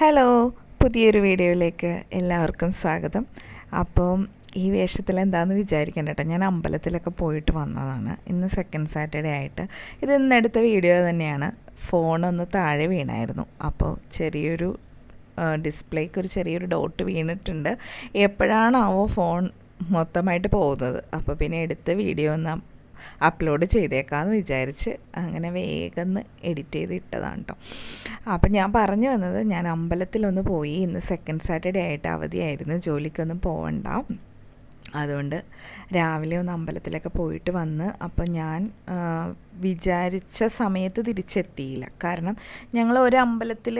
Hello പുതിയൊരു വീഡിയോയിലേക്ക് എല്ലാവർക്കും സ്വാഗതം. അപ്പം ഈ വേഷത്തിൽ എന്താണെന്ന് വിചാരിക്കേണ്ട കേട്ടോ ഞാൻ അമ്പലത്തിലൊക്കെ പോയിട്ട് വന്നതാണ്. ഇന്ന് സെക്കൻഡ് സാറ്റർഡേ ആയിട്ട്. ഇത് ഇന്ന് എടുത്ത വീഡിയോ തന്നെയാണ്. ഫോണൊന്ന് താഴെ വീണായിരുന്നു. അപ്പോൾ ചെറിയൊരു ഡിസ്പ്ലേക്ക് ഒരു ചെറിയൊരു ഡോട്ട് വീണിട്ടുണ്ട്. എപ്പോഴാണാവോ ഫോൺ മൊത്തമായിട്ട് പോകുന്നത്. അപ്പോൾ പിന്നെ എടുത്ത വീഡിയോ ഒന്ന് അപ്ലോഡ് ചെയ്തേക്കാമെന്ന് വിചാരിച്ച് അങ്ങനെ വേഗം എഡിറ്റ് ചെയ്ത് ഇട്ടതാണ് കേട്ടോ അപ്പം ഞാൻ പറഞ്ഞു വന്നത് ഞാൻ അമ്പലത്തിലൊന്ന് പോയി ഇന്ന് സെക്കൻഡ് സാറ്റർഡേ ആയിട്ട് അവധിയായിരുന്നു ജോലിക്കൊന്നും പോകണ്ട അതുകൊണ്ട് രാവിലെ ഒന്ന് അമ്പലത്തിലൊക്കെ പോയിട്ട് വന്ന് അപ്പോൾ ഞാൻ വിചാരിച്ച സമയത്ത് തിരിച്ചെത്തിയില്ല. കാരണം ഞങ്ങൾ ഒരു അമ്പലത്തിൽ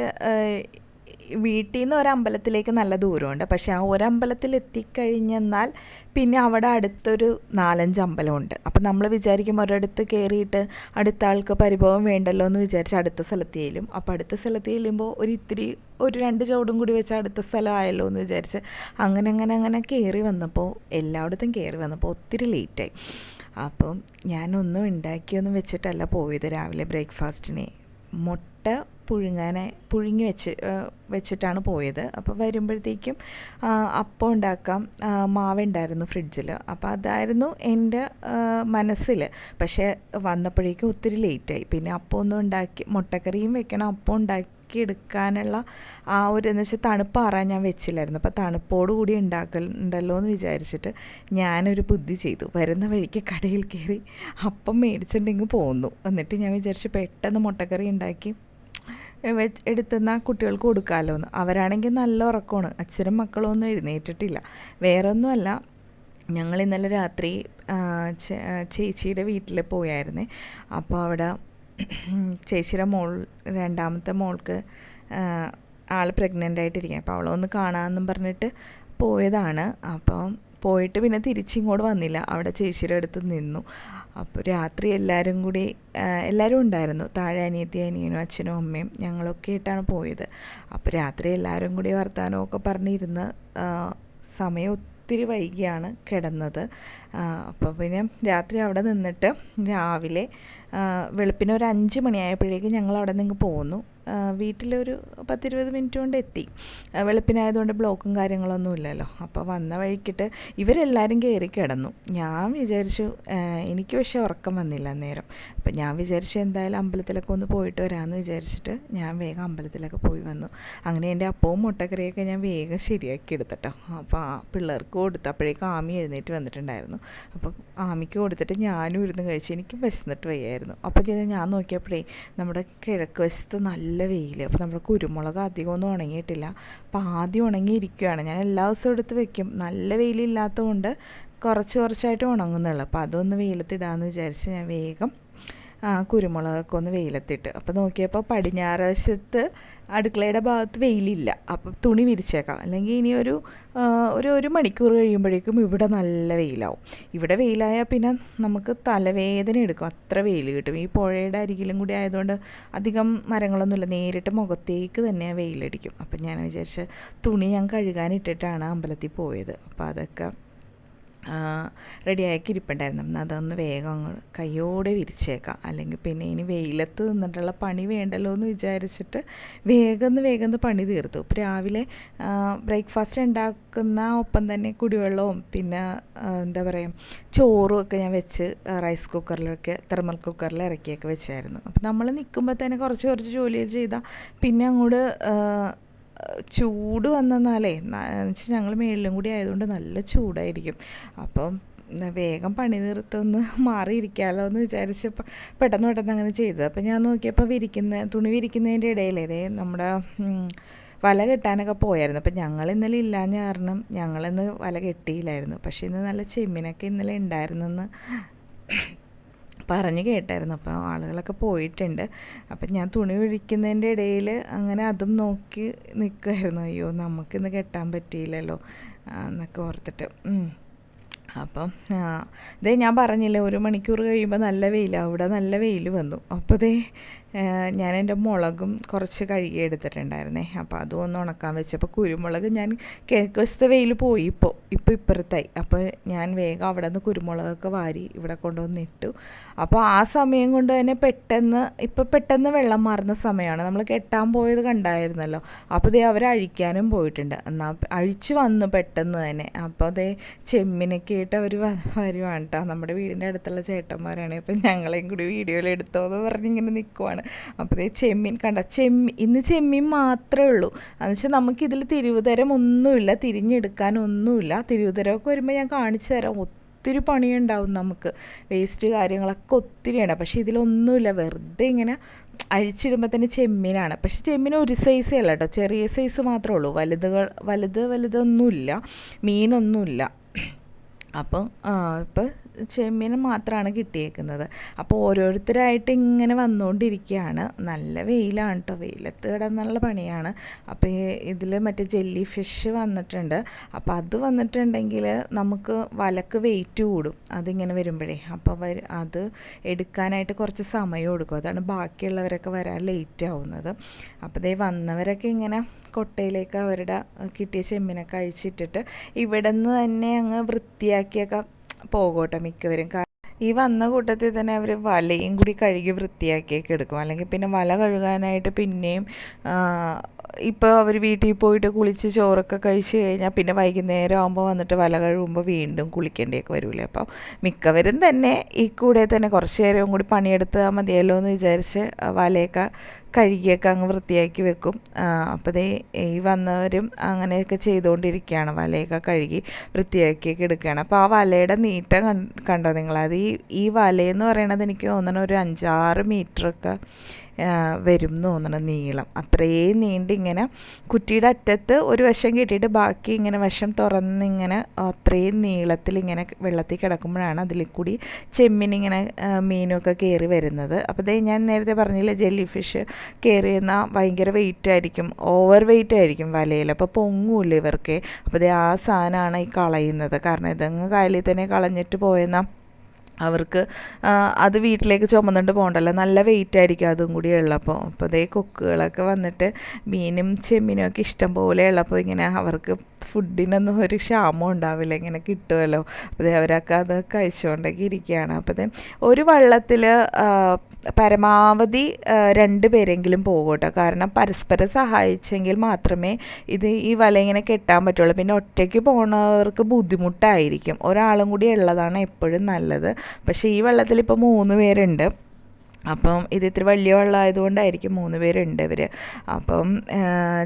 വീട്ടിൽ നിന്ന് ഒരമ്പലത്തിലേക്ക് നല്ല ദൂരമുണ്ട്. പക്ഷേ ആ ഒരമ്പലത്തിൽ എത്തിക്കഴിഞ്ഞെന്നാൽ പിന്നെ അവിടെ അടുത്തൊരു നാലഞ്ച് അമ്പലമുണ്ട്. അപ്പം നമ്മൾ വിചാരിക്കും ഒരിടത്ത് കയറിയിട്ട് അടുത്ത ആൾക്ക് പരിഭവം വേണ്ടല്ലോ എന്ന് വിചാരിച്ച് അടുത്ത സ്ഥലത്ത് ചെല്ലും അപ്പോൾ അടുത്ത സ്ഥലത്ത് ചെല്ലുമ്പോൾ ഒരു ഇത്തിരി ഒരു രണ്ട് ചുവടും കൂടി വെച്ച് അടുത്ത സ്ഥലമായല്ലോ എന്ന് വിചാരിച്ച് അങ്ങനെ അങ്ങനെ അങ്ങനെ കയറി വന്നപ്പോൾ എല്ലായിടത്തും കയറി വന്നപ്പോൾ ഒത്തിരി ലേറ്റായി. അപ്പം ഞാനൊന്നും ഉണ്ടാക്കിയൊന്നും വെച്ചിട്ടല്ല പോയത് രാവിലെ ബ്രേക്ക്ഫാസ്റ്റിനെ. മുട്ട പുഴുങ്ങാനായി പുഴുങ്ങി വെച്ച് വെച്ചിട്ടാണ് പോയത്. അപ്പോൾ വരുമ്പോഴത്തേക്കും അപ്പം ഉണ്ടാക്കാം മാവുണ്ടായിരുന്നു ഫ്രിഡ്ജിൽ അപ്പോൾ അതായിരുന്നു എന്റെ മനസ്സിൽ പക്ഷേ വന്നപ്പോഴേക്കും ഒത്തിരി ലേറ്റായി. പിന്നെ അപ്പം ഒന്നും ഉണ്ടാക്കി മുട്ടക്കറിയും വെക്കണം അപ്പം ഉണ്ടാക്കി എടുക്കാനുള്ള ആ ഒരു എന്ന് വെച്ചാൽ തണുപ്പാറാൻ ഞാൻ വെച്ചില്ലായിരുന്നു. അപ്പോൾ തണുപ്പോട് കൂടി ഉണ്ടാക്കലുണ്ടല്ലോ എന്ന് വിചാരിച്ചിട്ട് ഞാനൊരു ബുദ്ധി ചെയ്തു. വരുന്ന വഴിക്ക് കടയിൽ കയറി അപ്പം മേടിച്ചിട്ടുണ്ടെങ്കിൽ പോന്നു. എന്നിട്ട് ഞാൻ വിചാരിച്ചു പെട്ടെന്ന് മുട്ടക്കറി ഉണ്ടാക്കി എടുത്തുന്ന കുട്ടികൾക്ക് കൊടുക്കാമല്ലോ എന്ന് അവരാണെങ്കിൽ നല്ല ഉറക്കമാണ്. അച്ഛനും മക്കളും ഒന്നും എഴുന്നേറ്റിട്ടില്ല. വേറെ ഒന്നുമല്ല ഞങ്ങൾ ഇന്നലെ രാത്രി ചേച്ചിയുടെ വീട്ടിൽ പോയായിരുന്നേ. അപ്പോൾ അവിടെ ചേച്ചിയുടെ മോൾ രണ്ടാമത്തെ മോൾക്ക് ആൾ പ്രഗ്നന്റ് ആയിട്ടിരിക്കുക അപ്പോൾ അവളൊന്ന് കാണാമെന്നും പറഞ്ഞിട്ട് പോയതാണ്. അപ്പം പോയിട്ട് പിന്നെ തിരിച്ചിങ്ങോട്ട് വന്നില്ല. അവിടെ ചേച്ചിയുടെ അടുത്ത് നിന്നു. അപ്പോൾ രാത്രി എല്ലാവരും കൂടി എല്ലാവരും ഉണ്ടായിരുന്നു. താഴെ അനിയത്തി അനിയനും അച്ഛനും അമ്മയും ഞങ്ങളൊക്കെ ആയിട്ടാണ് പോയത്. അപ്പോൾ രാത്രി എല്ലാവരും കൂടി വർത്തമാനമൊക്കെ പറഞ്ഞിരുന്ന് സമയം ഒത്തിരി വൈകിയാണ് കിടന്നത്. അപ്പോൾ പിന്നെ രാത്രി അവിടെ നിന്നിട്ട് രാവിലെ വെളുപ്പിന് ഒരു അഞ്ച് മണിയായപ്പോഴേക്കും ഞങ്ങൾ അവിടെ നിന്ന് പോന്നു. വീട്ടിലൊരു പത്തിരുപത് മിനിറ്റ് കൊണ്ട് എത്തി. വെളുപ്പിനായതുകൊണ്ട് ബ്ലോക്കും കാര്യങ്ങളൊന്നും ഇല്ലല്ലോ. അപ്പോൾ വന്ന വഴിക്കിട്ട് ഇവരെല്ലാവരും കയറി കിടന്നു. ഞാൻ വിചാരിച്ചു എനിക്ക് പക്ഷേ ഉറക്കം വന്നില്ല അന്നേരം. അപ്പം ഞാൻ വിചാരിച്ചു എന്തായാലും അമ്പലത്തിലൊക്കെ ഒന്ന് പോയിട്ട് വരാമെന്ന് വിചാരിച്ചിട്ട് ഞാൻ വേഗം അമ്പലത്തിലൊക്കെ പോയി വന്നു. അങ്ങനെ എന്റെ അപ്പവും മുട്ടക്കറിയൊക്കെ ഞാൻ വേഗം ശരിയാക്കി എടുത്തിട്ടോ. അപ്പോൾ ആ പിള്ളേർക്ക് കൊടുത്തു അപ്പോഴേക്കും ആമി എഴുന്നേറ്റ് വന്നിട്ടുണ്ടായിരുന്നു. അപ്പോൾ ആമിക്ക് കൊടുത്തിട്ട് ഞാനും ഇരുന്ന് കഴിച്ച് എനിക്ക് വിശന്നിട്ട് വയ്യായിരുന്നു. അപ്പോൾ ഞാൻ നോക്കിയപ്പോഴേ നമ്മുടെ കിഴക്ക് വശത്ത് നല്ല നല്ല വെയിൽ അപ്പോൾ നമ്മുടെ കുരുമുളക് അധികമൊന്നും ഉണങ്ങിയിട്ടില്ല. അപ്പോൾ ആദ്യം ഉണങ്ങിയിരിക്കുകയാണ് ഞാൻ എല്ലാ ദിവസവും എടുത്ത് വെക്കും. നല്ല വെയിലില്ലാത്തതുകൊണ്ട് കുറച്ച് കുറച്ചായിട്ട് ഉണങ്ങുന്നുള്ളൂ. അപ്പോൾ അതൊന്ന് വെയിലത്തിടാമെന്ന് വിചാരിച്ച് ഞാൻ വേഗം കുരുമുളകൊക്കെ ഒന്ന് വെയിലത്തിട്ട്. അപ്പോൾ നോക്കിയപ്പോൾ പടിഞ്ഞാറ് വശത്ത് അടുക്കളയുടെ ഭാഗത്ത് വെയിലില്ല. അപ്പം തുണി വിരിച്ചേക്കാം. അല്ലെങ്കിൽ ഇനി ഒരു ഒരു ഒരു മണിക്കൂർ കഴിയുമ്പോഴേക്കും ഇവിടെ നല്ല വെയിലാവും. ഇവിടെ വെയിലായാൽ പിന്നെ നമുക്ക് തലവേദന എടുക്കും. അത്ര വെയിൽ കിട്ടും. ഈ പുഴയുടെ അരികിലും കൂടി ആയതുകൊണ്ട് അധികം മരങ്ങളൊന്നുമില്ല. നേരിട്ട് മുഖത്തേക്ക് തന്നെ വെയിലടിക്കും. അപ്പം ഞാൻ വിചാരിച്ച തുണി ഞാൻ കഴുകാനിട്ടിട്ടാണ് അമ്പലത്തിൽ പോയത്. അപ്പോൾ അതൊക്കെ റെഡിയാക്കി ഇരിപ്പുണ്ടായിരുന്നു അതൊന്ന് വേഗം അങ്ങ് കയ്യോടെ വിരിച്ചേക്കാം. അല്ലെങ്കിൽ പിന്നെ ഇനി വെയിലത്ത് നിന്നിട്ടുള്ള പണി വേണ്ടല്ലോ എന്ന് വിചാരിച്ചിട്ട് വേഗം വേഗം പണി തീർത്തു. രാവിലെ ബ്രേക്ക്ഫാസ്റ്റ് ഉണ്ടാക്കുന്ന ഒപ്പം തന്നെ കുടിവെള്ളവും പിന്നെ എന്താ പറയുക ചോറും ഒക്കെ ഞാൻ വെച്ച് റൈസ് കുക്കറിലൊക്കെ തെർമൽ കുക്കറിൽ ഇറക്കിയൊക്കെ വെച്ചായിരുന്നു. അപ്പം നമ്മൾ നിൽക്കുമ്പോൾ തന്നെ കുറച്ച് കുറച്ച് ജോലി ചെയ്താൽ പിന്നെ അങ്ങോട്ട് ചൂട് വന്നെന്നാലേ ഞങ്ങൾ മേളിലും കൂടി ആയതുകൊണ്ട് നല്ല ചൂടായിരിക്കും. അപ്പം വേഗം പണി നിർത്തുമെന്ന് മാറിയിരിക്കാമല്ലോ എന്ന് വിചാരിച്ച് പെട്ടെന്ന് പെട്ടെന്ന് അങ്ങനെ ചെയ്തത്. അപ്പം ഞാൻ നോക്കിയപ്പോൾ വിരിക്കുന്ന തുണി വിരിക്കുന്നതിന്റെ ഇടയിലേ ഇതേ നമ്മുടെ വല കെട്ടാനൊക്കെ പോയായിരുന്നു. അപ്പം ഞങ്ങൾ ഇന്നലെ ഇല്ലാഞ്ഞ കാരണം ഞങ്ങളിന്ന് വല കെട്ടിയില്ലായിരുന്നു. പക്ഷേ ഇന്ന് നല്ല ചെമ്മിനൊക്കെ ഇന്നലെ ഉണ്ടായിരുന്നെന്ന് പറഞ്ഞ് കേട്ടായിരുന്നു. അപ്പോൾ ആളുകളൊക്കെ പോയിട്ടുണ്ട്. അപ്പം ഞാൻ തുണി ഒഴിക്കുന്നതിന്റെ ഇടയിൽ അങ്ങനെ അതും നോക്കി നിൽക്കുമായിരുന്നു അയ്യോ നമുക്കിന്ന് കെട്ടാൻ പറ്റിയില്ലല്ലോ എന്നൊക്കെ ഓർത്തിട്ട്. അപ്പം ഇതേ ഞാൻ പറഞ്ഞില്ലേ ഒരു മണിക്കൂർ കഴിയുമ്പോൾ നല്ല വെയിലാണ് അവിടെ നല്ല വെയിൽ വന്നു. അപ്പോൾ ദേ ഞാൻ എന്റെ മുളകും കുറച്ച് കഴുകി എടുത്തിട്ടുണ്ടായിരുന്നേ. അപ്പോൾ അതും ഒന്ന് ഉണക്കാൻ വെച്ചപ്പോൾ കുരുമുളക് ഞാൻ കിഴക്ക് വശത്തെ വെയിൽ പോയി ഇപ്പോൾ ഇപ്പോൾ ഇപ്പുറത്തായി. അപ്പോൾ ഞാൻ വേഗം അവിടെ നിന്ന് കുരുമുളകൊക്കെ വാരി ഇവിടെ കൊണ്ടുവന്ന് ഇട്ടു. അപ്പോൾ ആ സമയം കൊണ്ട് തന്നെ പെട്ടെന്ന് ഇപ്പോൾ പെട്ടെന്ന് വെള്ളം മാറുന്ന സമയമാണ് നമ്മൾ കെട്ടാൻ പോയത് കണ്ടായിരുന്നല്ലോ. അപ്പോൾ ഇതേ അവർ അഴിക്കാനും പോയിട്ടുണ്ട്. എന്നാൽ അഴിച്ചു വന്നു പെട്ടെന്ന് തന്നെ. അപ്പോൾ അതേ ചെമ്മിനൊക്കെ ആയിട്ട് അവർ വരുവാണ് കേട്ടോ നമ്മുടെ വീടിന്റെ അടുത്തുള്ള ചേട്ടന്മാരാണ്. അപ്പം ഞങ്ങളെയും കൂടി വീഡിയോയിൽ എടുത്തോ എന്ന് പറഞ്ഞിങ്ങനെ നിൽക്കുവാണ് അപ്പോൾ ചെമ്മീൻ കണ്ട ചെമ്മീൻ ഇന്ന് ചെമ്മീൻ മാത്രമേ ഉള്ളൂ. എന്ന് വെച്ചാൽ നമുക്കിതിൽ തിരുവുതരം ഒന്നുമില്ല തിരിഞ്ഞെടുക്കാനൊന്നുമില്ല തിരുവുതരമൊക്കെ വരുമ്പോൾ ഞാൻ കാണിച്ചു തരാം. ഒത്തിരി പണിയുണ്ടാവും നമുക്ക്. വേസ്റ്റ് കാര്യങ്ങളൊക്കെ ഒത്തിരിയാണ്. പക്ഷേ ഇതിലൊന്നുമില്ല. വെറുതെ ഇങ്ങനെ അഴിച്ചിടുമ്പോൾ തന്നെ ചെമ്മീനാണ്. പക്ഷേ ചെമ്മീൻ ഒരു സൈസേ അല്ല കേട്ടോ ചെറിയ സൈസ് മാത്രമേ ഉള്ളൂ. വലുതുകൾ വലുത് വലുതൊന്നുമില്ല. മീനൊന്നുമില്ല. അപ്പോൾ ഇപ്പോൾ ചെമ്മീൻ മാത്രമാണ് കിട്ടിയേക്കുന്നത്. അപ്പോൾ ഓരോരുത്തരായിട്ട് ഇങ്ങനെ വന്നുകൊണ്ടിരിക്കുകയാണ് നല്ല വെയിലാണ് കേട്ടോ വെയിലത്ത് കിടന്നുള്ള പണിയാണ്. അപ്പോൾ ഇതിൽ മറ്റേ ജെല്ലി ഫിഷ് വന്നിട്ടുണ്ട്. അപ്പോൾ അത് വന്നിട്ടുണ്ടെങ്കിൽ നമുക്ക് വലക്ക് വെയിറ്റ് കൂടും. അതിങ്ങനെ വരുമ്പോഴേ. അപ്പോൾ അത് എടുക്കാനായിട്ട് കുറച്ച് സമയം എടുക്കും അതാണ് ബാക്കിയുള്ളവരൊക്കെ വരാൻ ലേറ്റ് ആവുന്നത്. അപ്പോൾ ദേ വന്നവരൊക്കെ ഇങ്ങനെ കൊട്ടയിലേക്ക് അവരുടെ കിട്ടിയ ചെമ്മീനൊക്കെ അഴിച്ചിട്ടിട്ട് ഇവിടെ നിന്ന് തന്നെ അങ്ങ് വൃത്തിയാക്കിയൊക്കെ പോകട്ടെ മിക്കവരും. ഈ വന്ന കൂട്ടത്തിൽ തന്നെ അവർ വലയും കൂടി കഴുകി വൃത്തിയാക്കിയൊക്കെ എടുക്കും. അല്ലെങ്കിൽ പിന്നെ വല കഴുകാനായിട്ട് പിന്നെയും ഇപ്പോൾ അവർ വീട്ടിൽ പോയിട്ട് കുളിച്ച് ചോറൊക്കെ കഴിച്ച് കഴിഞ്ഞാൽ പിന്നെ വൈകുന്നേരം ആകുമ്പോൾ വന്നിട്ട് വല കഴുകുമ്പോൾ വീണ്ടും കുളിക്കേണ്ടിയൊക്കെ വരില്ലേ അപ്പോൾ മിക്കവരും തന്നെ ഈ കൂടെ തന്നെ കുറച്ച് നേരവും കൂടി പണിയെടുത്താൽ മതിയല്ലോ എന്ന് വിചാരിച്ച് വലയൊക്കെ കഴുകിയൊക്കെ അങ്ങ് വൃത്തിയാക്കി വെക്കും. അപ്പോൾ ദേ ഈ വന്നവരും അങ്ങനെയൊക്കെ ചെയ്തുകൊണ്ടിരിക്കുകയാണ് വലയൊക്കെ കഴുകി വൃത്തിയാക്കിയൊക്കെ എടുക്കുകയാണ്. അപ്പോൾ ആ വലയുടെ നീട്ടം കണ്ടോ നിങ്ങൾ? അത് ഈ ഈ വലയെന്ന് പറയണത് എനിക്ക് തോന്നണ ഒരു അഞ്ചാറ് മീറ്ററൊക്കെ വരും എന്ന് തോന്നണം നീളം. അത്രയും നീണ്ടിങ്ങനെ കുറ്റിയുടെ അറ്റത്ത് ഒരു വശം കെട്ടിയിട്ട് ബാക്കി ഇങ്ങനെ വശം തുറന്നിങ്ങനെ അത്രയും നീളത്തിൽ ഇങ്ങനെ വെള്ളത്തിൽ കിടക്കുമ്പോഴാണ് അതിൽ കൂടി ചെമ്മിനിങ്ങനെ മീനൊക്കെ കയറി വരുന്നത്. അപ്പോൾ ഇതേ ഞാൻ നേരത്തെ പറഞ്ഞില്ല ജെല്ലി ഫിഷ് കയറി എന്നാൽ ഭയങ്കര വെയിറ്റ് ആയിരിക്കും ഓവർ വെയിറ്റ് ആയിരിക്കും വലയിൽ. അപ്പോൾ പൊങ്ങൂല്ല ഇവർക്ക്? അപ്പോൾ ഇതേ ആ സാധനമാണ് ഈ കളയുന്നത്. കാരണം ഇതങ്ങ് കായലിൽ തന്നെ കളഞ്ഞിട്ട് പോയെന്നാൽ അവർക്ക് അത് വീട്ടിലേക്ക് ചുമന്നുകൊണ്ട് പോകണ്ടല്ലോ. നല്ല വെയിറ്റ് ആയിരിക്കും അതും കൂടി ഉള്ളപ്പോൾ. അപ്പോൾ അതേ കൊക്കുകളൊക്കെ വന്നിട്ട് മീനും ചെമ്മീനും ഒക്കെ ഇഷ്ടം പോലെ ഉള്ളപ്പോൾ ഇങ്ങനെ അവർക്ക് ഫുഡിനൊന്നും ഒരു ക്ഷാമം ഉണ്ടാവില്ല ഇങ്ങനെ കിട്ടുമല്ലോ അപ്പോൾ അവരൊക്കെ അത് കഴിച്ചുകൊണ്ടൊക്കെ ഇരിക്കുകയാണ്. അപ്പോൾ ഒരു വള്ളത്തിൽ പരമാവധി രണ്ട് പേരെങ്കിലും പോകും കേട്ടോ കാരണം പരസ്പരം സഹായിച്ചെങ്കിൽ മാത്രമേ ഇത് ഈ വല ഇങ്ങനെ കെട്ടാൻ പറ്റുള്ളൂ. പിന്നെ ഒറ്റയ്ക്ക് പോണവർക്ക് ബുദ്ധിമുട്ടായിരിക്കും. ഒരാളും കൂടി ഉള്ളതാണ് എപ്പോഴും നല്ലത്. പക്ഷേ ഈ വള്ളത്തിൽ ഇപ്പോൾ മൂന്ന് പേരുണ്ട്. അപ്പം ഇത് ഇത്തിരി വലിയ വെള്ളമായതുകൊണ്ടായിരിക്കും മൂന്ന് പേരുണ്ട് ഇവർ അപ്പം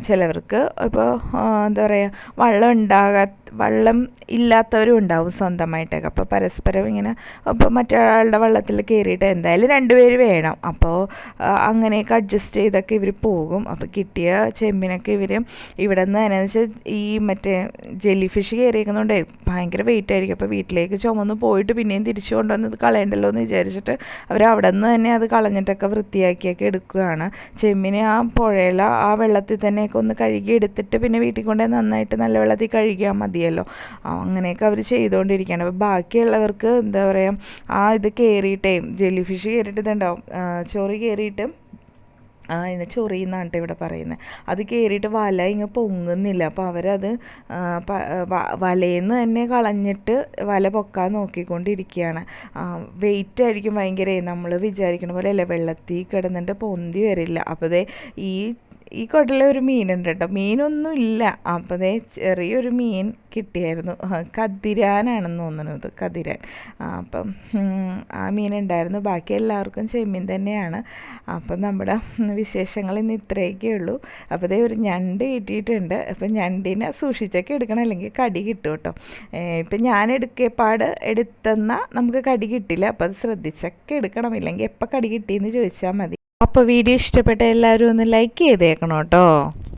ചിലവർക്ക് ഇപ്പോൾ എന്താ പറയുക വെള്ളം ഉണ്ടാകാ വെള്ളം ഇല്ലാത്തവരും ഉണ്ടാവും സ്വന്തമായിട്ടൊക്കെ. അപ്പോൾ പരസ്പരം ഇങ്ങനെ അപ്പോൾ മറ്റൊരാളുടെ വള്ളത്തിൽ കയറിയിട്ട് എന്തായാലും രണ്ടുപേര് വേണം. അപ്പോൾ അങ്ങനെയൊക്കെ അഡ്ജസ്റ്റ് ചെയ്തൊക്കെ ഇവർ പോകും. അപ്പോൾ കിട്ടിയ ചെമ്മിനൊക്കെ ഇവർ ഇവിടെ നിന്ന് തന്നെ വെച്ചാൽ ഈ മറ്റേ ജെല്ലി ഫിഷ് കയറിയിരിക്കുന്നതുകൊണ്ട് ഭയങ്കര വെയിറ്റ് ആയിരിക്കും. അപ്പോൾ വീട്ടിലേക്ക് ചുമന്ന് പോയിട്ട് പിന്നെയും തിരിച്ചു കൊണ്ടുവന്ന് ഇത് കളയണ്ടല്ലോ എന്ന് വിചാരിച്ചിട്ട് അവർ അവിടെ നിന്ന് തന്നെ അത് കളഞ്ഞിട്ടൊക്കെ വൃത്തിയാക്കിയൊക്കെ എടുക്കുകയാണ്. ചെമ്മിനെ ആ പുഴയിൽ ആ വെള്ളത്തിൽ തന്നെയൊക്കെ ഒന്ന് കഴുകി എടുത്തിട്ട് പിന്നെ വീട്ടിൽ കൊണ്ടുപോയി നന്നായിട്ട് നല്ല വെള്ളത്തിൽ കഴുകിയാൽ മതിയല്ലോ അങ്ങനെയൊക്കെ അവർ ചെയ്തുകൊണ്ടിരിക്കുകയാണ് അപ്പോൾ ബാക്കിയുള്ളവർക്ക് എന്താ പറയുക ആ ഇത് കയറിയിട്ടേ ജെല്ലി ഫിഷ് കയറിയിട്ട് ഇതുണ്ടാവും. ചൊറി കയറിയിട്ട് ആ ഇതിനെ ചൊറിയുന്നാണ് ഇവിടെ പറയുന്നത് അത് കയറിയിട്ട് വല ഇങ്ങനെ പൊങ്ങുന്നില്ല. അപ്പോൾ അവരത് വലയിന്ന് തന്നെ കളഞ്ഞിട്ട് വല പൊക്കാൻ നോക്കിക്കൊണ്ടിരിക്കുകയാണ് വെയിറ്റ് ആയിരിക്കും ഭയങ്കര. നമ്മൾ വിചാരിക്കുന്ന പോലെ അല്ല വെള്ളത്തിൽ കിടന്നിട്ട് പൊന്തി വരില്ല. അപ്പോൾ ഈ ഈ കുടലിൽ ഒരു മീനുണ്ട് കേട്ടോ. മീനൊന്നും ഇല്ല. അപ്പോൾ അതേ ചെറിയൊരു മീൻ കിട്ടിയായിരുന്നു. കതിരാനാണെന്ന് തോന്നുന്നത് കതിരാൻ. അപ്പം ആ മീൻ ഉണ്ടായിരുന്നു ബാക്കി എല്ലാവർക്കും ചെമ്മീൻ തന്നെയാണ്. അപ്പം നമ്മുടെ വിശേഷങ്ങൾ ഇന്ന് ഇത്രയൊക്കെ ഉള്ളൂ. അപ്പോൾ അതേ ഒരു ഞണ്ട് കിട്ടിയിട്ടുണ്ട്. അപ്പം ഞണ്ടിനെ സൂക്ഷിച്ചൊക്കെ എടുക്കണം. അല്ലെങ്കിൽ കടി കിട്ടും കേട്ടോ. ഇപ്പം ഞാൻ എടുക്കേപ്പാട് എടുത്തെന്നാൽ നമുക്ക് കടി കിട്ടില്ല. അപ്പോൾ അത് ശ്രദ്ധിച്ചൊക്കെ എടുക്കണം. ഇല്ലെങ്കിൽ എപ്പോൾ കടി കിട്ടിയെന്ന് ചോദിച്ചാൽ മതി. അപ്പോൾ വീഡിയോ ഇഷ്ടപ്പെട്ട എല്ലാവരും ഒന്ന് ലൈക്ക് ചെയ്തേക്കണം കേട്ടോ.